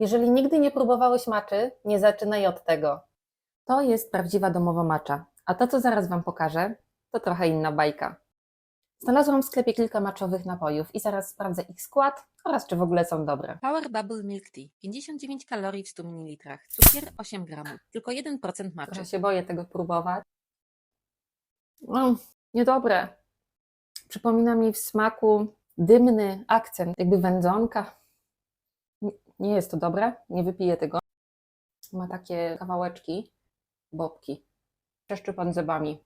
Jeżeli nigdy nie próbowałeś maczy, nie zaczynaj od tego. To jest prawdziwa domowa macza, a to, co zaraz Wam pokażę, to trochę inna bajka. Znalazłam w sklepie kilka maczowych napojów i zaraz sprawdzę ich skład oraz czy w ogóle są dobre. Power Bubble Milk Tea 59 kalorii w 100 ml, cukier 8 gramów, tylko 1% maczy. Trochę się boję tego próbować. No, niedobre. Przypomina mi w smaku dymny akcent, jakby wędzonka. Nie- jest to dobre, nie wypiję tego. Ma takie kawałeczki, bobki. Czeszczy pan zębami.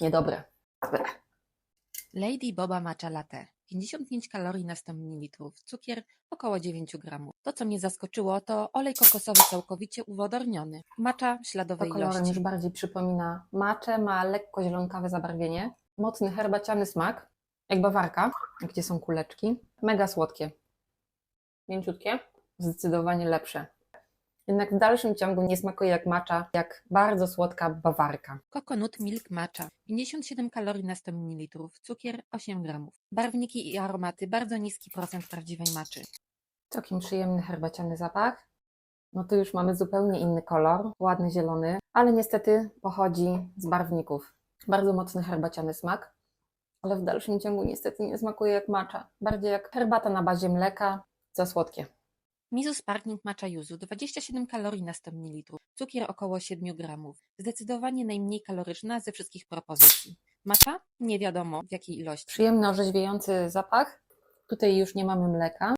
Niedobre. Bleh. Lady Boba Matcha Latte 55 kalorii na 100 ml, cukier około 9 gramów. To, co mnie zaskoczyło, to olej kokosowy całkowicie uwodorniony, macza To śladowej kolorem ilości. już bardziej przypomina maczę, ma lekko zielonkawe zabarwienie, mocny herbaciany smak, jak bawarka, gdzie są kuleczki. Mega słodkie. Mięciutkie, zdecydowanie lepsze. Jednak w dalszym ciągu nie smakuje jak macza, jak bardzo słodka bawarka. Coconut Milk Matcha 57 kalorii na 100 ml, cukier 8 gramów. Barwniki i aromaty, bardzo niski procent prawdziwej maczy. Całkiem przyjemny herbaciany zapach. No tu już mamy zupełnie inny kolor, ładny zielony, ale niestety pochodzi z barwników. Bardzo mocny herbaciany smak, ale w dalszym ciągu niestety nie smakuje jak macza. Bardziej jak herbata na bazie mleka, za słodkie. Mizu Sparkling Matcha Yuzu 27 kalorii na 100 ml, cukier około 7 gramów. Zdecydowanie najmniej kaloryczna ze wszystkich propozycji. Matcha? Nie wiadomo w jakiej ilości. Przyjemny, orzeźwiający zapach. Tutaj już nie mamy mleka.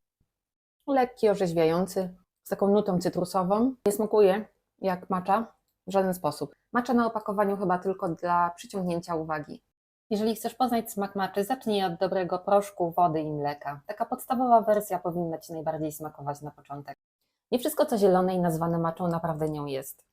Lekki, orzeźwiający, z taką nutą cytrusową. Nie smakuje jak macza w żaden sposób. Macza na opakowaniu chyba tylko dla przyciągnięcia uwagi. Jeżeli chcesz poznać smak maczy, zacznij od dobrego proszku, wody i mleka. Taka podstawowa wersja powinna Ci najbardziej smakować na początek. Nie wszystko, co zielone i nazwane maczą, naprawdę nią jest.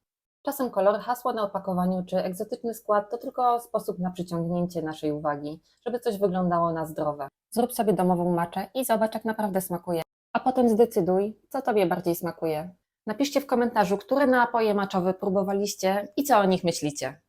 Czasem kolor, hasło na opakowaniu czy egzotyczny skład to tylko sposób na przyciągnięcie naszej uwagi, żeby coś wyglądało na zdrowe. Zrób sobie domową maczę i zobacz, jak naprawdę smakuje. A potem zdecyduj, co Tobie bardziej smakuje. Napiszcie w komentarzu, które napoje maczowe próbowaliście i co o nich myślicie.